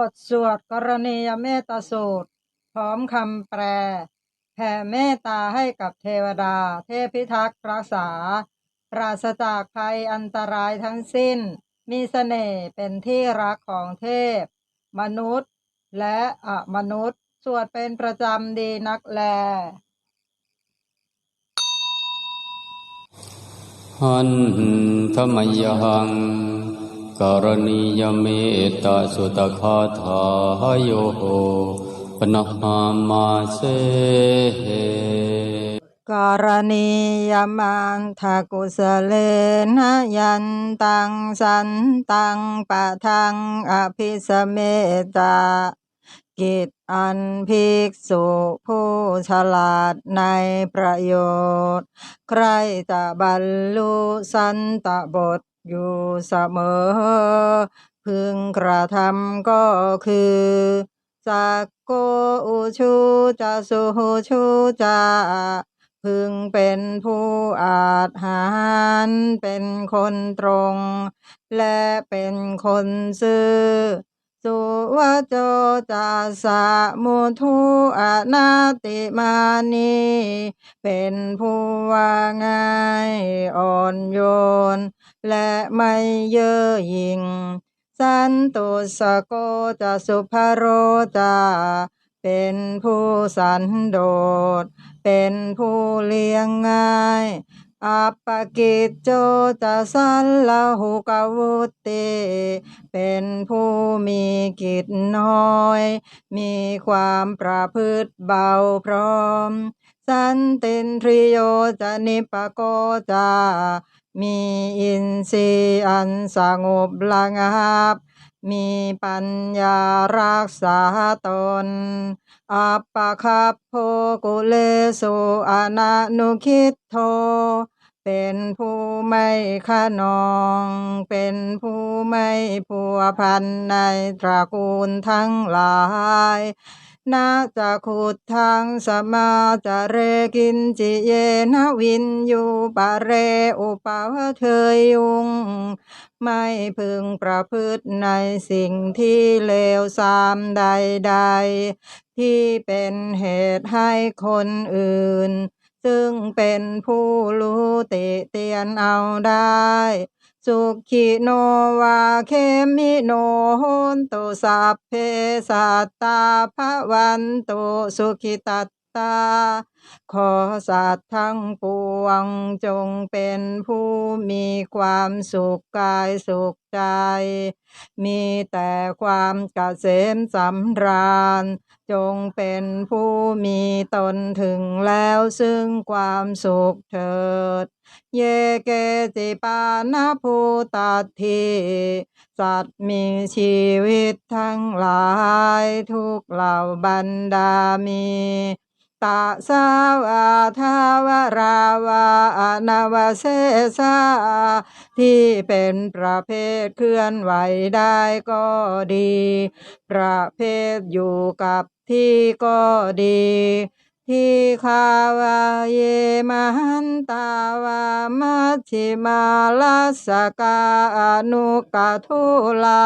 บทสวดกรณียเมตสูตร พร้อมคำแปล แผ่เมตตาให้กับเทวดา เทพพิทักษ์รักษา ปราศจากภัยอันตรายทั้งสิ้น มีเสน่ห์เป็นที่รักของเทพ มนุษย์ และอมนุษย์ สวดเป็นประจำดีนักแลหันธรรมยัง กรณียเมตตาสุตคาถาโยปนะหามาเสกรณียมันทากุสเลนะยันตังสันตังปะทังอภิสเมตตากิจอันภิกษุผู้ฉลาดในประโยชน์ ใครจะบรรลุสันตบท อยู่เสมอ พึงกระทำก็คือสักโกอุชูจะสุชูจะพึงเป็นผู้อาจหารเป็นคนตรง และเป็นคนซื่อ สุวโจจะสะมุทุอนาติมานีเป็นผู้ว่าง่ายอ่อนโยน และไม่เย่อหยิ่ง สันตุสโกจะสุภโรจาเป็นผู้สันโดษ เป็นผู้เลี้ยงง่าย อัปปกิจโจจะสันลหุกวุติเป็นผู้มีกิจน้อย มีความประพฤติเบาพร้อม สันตินทริโยจะนิปโกจามีอินทรีย์อันสงบระงับ มีปัญญารักษาตน อัปปคัพโพกุเลสุอนานุคิดโท เป็นผู้ไม่ขนอง เป็นผู้ไม่ผัวพันในตระกูลทั้งหลายนาจะขุดทางสมาจะเรกินจิเยนวินยูปะเรอุปาวเทยยุง ไม่พึงประพฤติในสิ่งที่เลวทรามใด ๆ ที่เป็นเหตุให้คนอื่น ซึ่งเป็นผู้รู้ติเตียนเอาได้ สุขิโนวาเคมิโนโหนตุสัพเพสัตตาภวันตุสุขิตัต ตา ขอสัตว์ทั้งปวงจงเป็นผู้มีความสุขกายสุขใจ มีแต่ความเกษมสำราญ จงเป็นผู้มีตนถึงแล้วซึ่งความสุขเถิด เยเกจิปานาภูตัตถิสัตว์มีชีวิตทั้งหลายทุกเหล่าบรรดามี ตาสาวาทาวราวานาวเสสาที่เป็นประเภทเคลื่อนไหวได้ก็ดี ประเภทอยู่กับที่ก็ดีที่คาวาเยมหันตาวามัชิมาลัสกาอนุกทุลา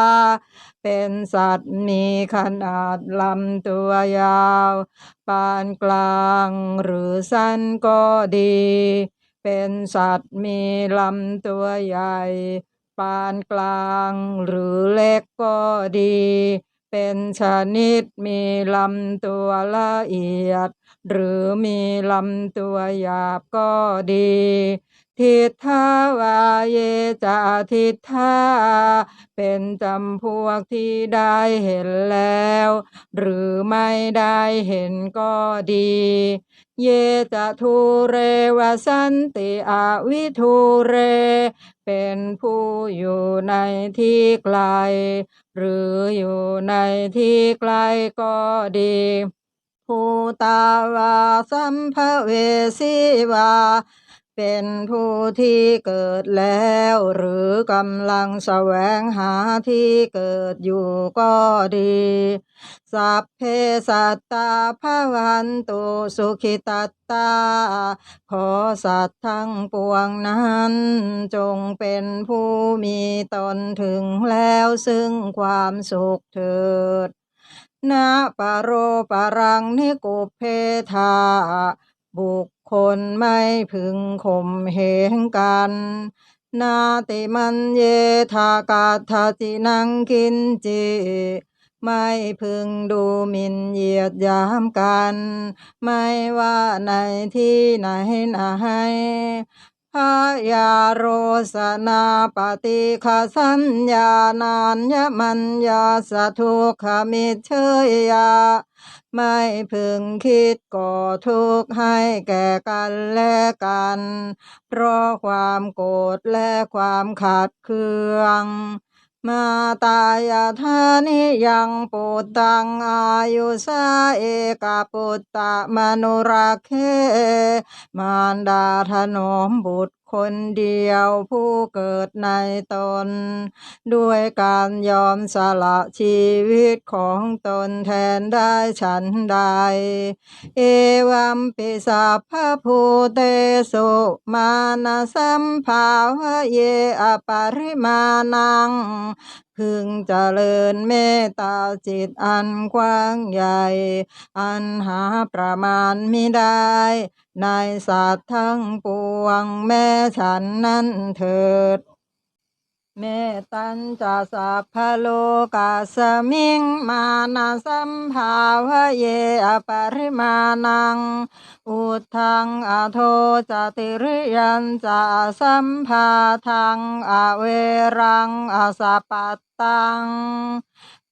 เป็นสัตว์มีขนาดลำตัวยาว ปานกลางหรือสั้นก็ดี เป็นสัตว์มีลำตัวใหญ่ ปานกลางหรือเล็กก็ดี เป็นชนิดมีลำตัวละเอียด หรือมีลำตัวหยาบก็ดี ทิฏฐาวาเยจะทิฏฐาเป็นจำพวกที่ได้เห็นแล้ว หรือไม่ได้เห็นก็ดี เยจะทูเรวสันติอวิทูเร เป็นผู้อยู่ในที่ไกล หรืออยู่ในที่ไกลก็ดีภูตาวาสัมภเวสีวา เป็นผู้ที่เกิดแล้วหรือกำลังแสวงหาที่เกิดอยู่ก็ดี สัพเพสัตตาภวันตุสุขิตัตตา ขอสัตว์ทั้งปวงนั้น จงเป็นผู้มีตนถึงแล้วซึ่งความสุขเถิดนะปะโรปรังนิกุเพทาบุค คนไม่พึงข่มเหงกัน นาติมันเยทากาทาจินังกินจิไม่พึงดูหมินเหยียดยามกัน ไม่ว่าในที่ไหนไหน พยาโรสนาปฏิคสัญญานานยมัญญาสทุกขมิเชยยา ไม่พึงคิดก่อทุกข์ให้แก่กันและกัน เพราะความโกรธและความขัดเคือง มาตายาธานิยังปุตตังอายุสาเอกปุตตะมนุราเคมารดาธนมบุตร คนเดียวผู้เกิดในตน ด้วยการยอมสละชีวิตของตนแทนได้ฉันใด เอวัมปิสัพพะภูเตสุมานาสัมภาวะเยอปาริมาณัง พึงเจริญเมตตาจิตอันกว้างใหญ่ อันหาประมาณมิได้ ในสัตว์ทั้งปวงแม่ฉันนั้นเถิด เมตัญจะสัพพโลกาสมิงมานาสัมภาวะเยอปาริมาณัง อุทังอโทจติริยันจะสัมภาทังอเวรังอสปปัตตัง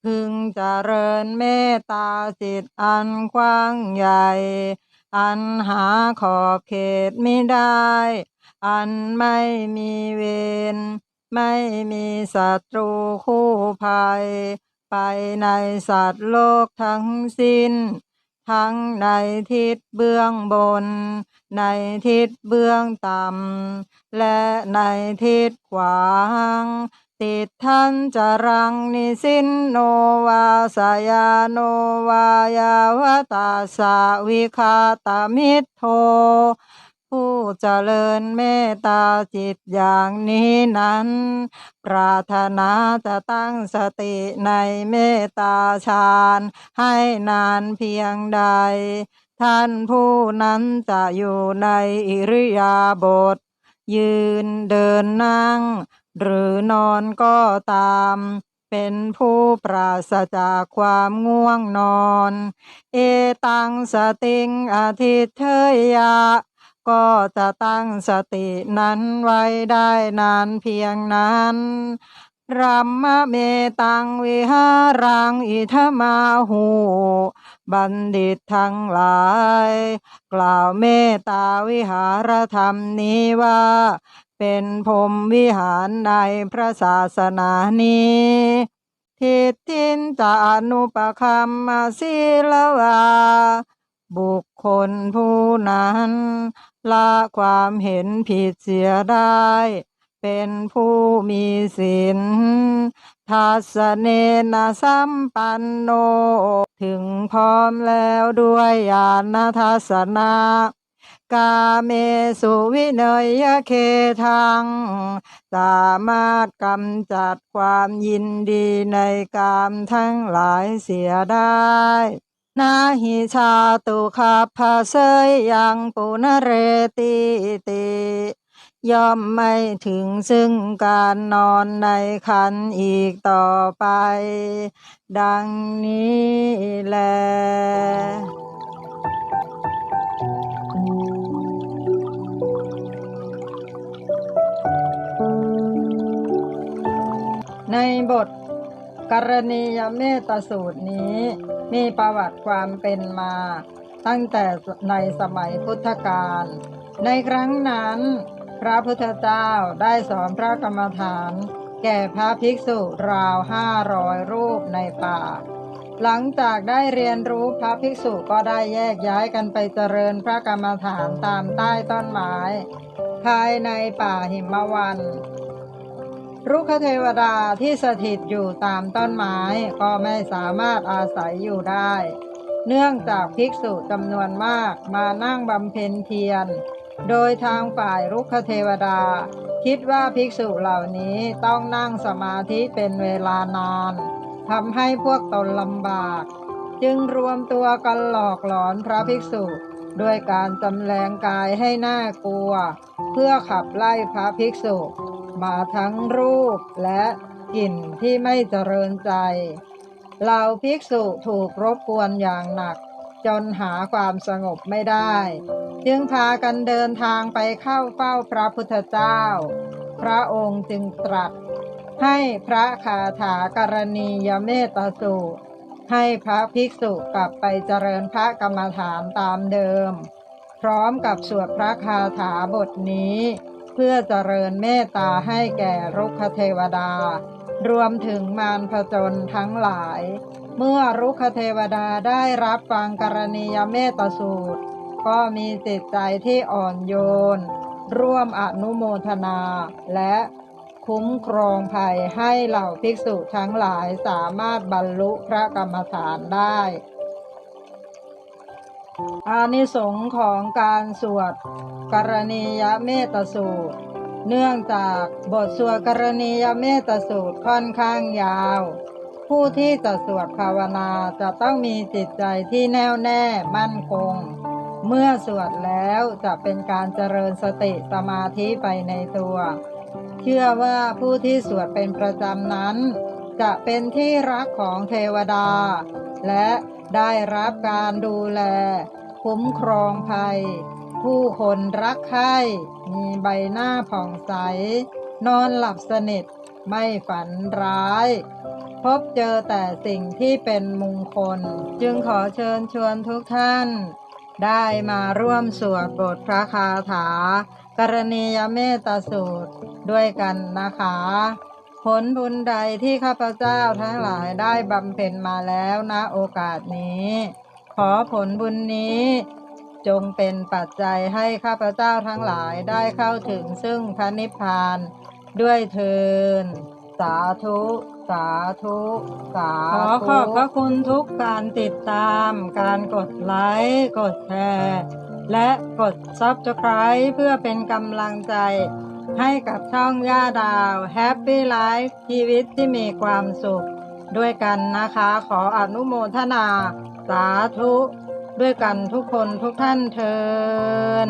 พึงเจริญเมตตาจิตอันกว้างใหญ่ อันหาขอบเขตไม่ได้ อันไม่มีเวร ไม่มีศัตรูคู่ภัย ไปในสัตว์โลกทั้งสิ้น ทั้งในทิศเบื้องบน ในทิศเบื้องต่ำ และในทิศขวางติดทันจรังนิสินโนวาสยาโนวายาวตาสาวิคาตามิโท ผู้เจริญเมตตาจิตอย่างนี้นั้น ปรารถนาจะตั้งสติในเมตตาฌานให้นานเพียงใด ท่านผู้นั้นจะอยู่ในอิริยาบถยืนเดินนั่ง หรือนอนก็ตาม เป็นผู้ปราศจากความง่วงนอน เอตังสติงอธิเทยะ ก็จะตั้งสตินั้นไว้ได้นานเพียงนั้นรัมมะเมตังวิหารังอิทมาหูบัณฑิตทั้งหลาย กล่าวเมตตาวิหารธรรมนี้ว่า เป็นพรมวิหารในพระศาสนานี้ทิฏฐินจะอนุปคัมมาศิลวาบุคคลผู้นั้น ละความเห็นผิดเสียได้ เป็นผู้มีศีลทัสเนนะสัมปันโน ถึงพร้อมแล้วด้วยญาณทัศนะ กาเมสุวิเนยเคทัง สามารถกำจัดความยินดีในกามทั้งหลายเสียได้ นาหิชาตุคาภาเสยยังปุนเรติติย่อมไม่ถึงซึ่งการนอนในคันอีกต่อไป ดังนี้แล ในบทกรณียเมตสูตรนี้ มีประวัติความเป็นมา ตั้งแต่ในสมัยพุทธกาล ในครั้งนั้น พระพุทธเจ้าได้สอนพระกรรมฐาน แก่พระภิกษุราวห้าร้อยรูปในป่า หลังจากได้เรียนรู้พระภิกษุก็ได้แยกย้ายกันไปเจริญพระกรรมฐานตามใต้ต้นไม้ ภายในป่าหิมวัน รุกขเทวดาที่สถิตอยู่ตามต้นไม้ก็ไม่สามารถอาศัยอยู่ได้ เนื่องจากภิกษุจำนวนมากมานั่งบำเพ็ญเพียร โดยทางฝ่ายรุกขเทวดา คิดว่าภิกษุเหล่านี้ต้องนั่งสมาธิเป็นเวลานานทำให้พวกตนลำบาก จึงรวมตัวกันหลอกหลอนพระภิกษุด้วยการจำแรงกายให้หน่ากลัว เพื่อขับไล่พระภิกษุ มาทั้งรูปและกลิ่นที่ไม่เจริญใจเหล่าภิกษุถูกรบกวนอย่างหนัก จนหาความสงบไม่ได้ จึงพากันเดินทางไปเข้าเฝ้าพระพุทธเจ้า พระองค์จึงตรัส ให้พระคาถาการณียเมตสูตรให้พระภิกษุกลับไปเจริญพระกรรมฐานตามเดิม พร้อมกับสวดพระคาถาบทนี้ เพื่อเจริญเมตตาให้แก่รุกขเทวดา รวมถึงมารพจนทั้งหลาย เมื่อรุกขเทวดาได้รับฟังกรณียเมตตาสูตร ก็มีจิตใจที่อ่อนโยน ร่วมอนุโมทนาและคุ้มครองภัยให้เหล่าภิกษุทั้งหลายสามารถบรรลุพระกรรมฐานได้ อานิสงส์ของการสวดกรณียเมตสูตร เนื่องจากบทสวดกรณียเมตสูตรค่อนข้างยาว ผู้ที่จะสวดภาวนาจะต้องมีจิตใจที่แน่วแน่มั่นคง เมื่อสวดแล้วจะเป็นการเจริญสติสมาธิไปในตัว เชื่อว่าผู้ที่สวดเป็นประจำนั้น จะเป็นที่รักของเทวดา และ ได้รับการดูแล คุ้มครองภัย ผู้คนรักใคร่มีใบหน้าผ่องใส นอนหลับสนิทไม่ฝันร้าย พบเจอแต่สิ่งที่เป็นมงคล จึงขอเชิญชวนทุกท่าน ได้มาร่วมสวดบทพระคาถา กรณียเมตสูตรด้วยกันนะคะ ลบุญใดที่ข้าพเจ้าทั้งหลายได้บำเพ็ญมาแล้วณโอกาสนี้ ขอผลบุญนี้จงเป็นปัจจัยให้ข้าพเจ้าทั้งหลายได้เข้าถึงซึ่งพระนิพพานด้วยเทินสาธุ สาธุ สาธุ ขอขอบพระคุณทุกการติดตาม การกดไลค์ กดแชร์ และกด Subscribe เพื่อเป็นกำลังใจ ให้กับช่องย่าดาวแฮปปี้ไลฟ์ชีวิตที่มีความสุข ด้วยกันนะคะขออนุโมทนา สาธุ ด้วยกันทุกคนทุกท่านเทิน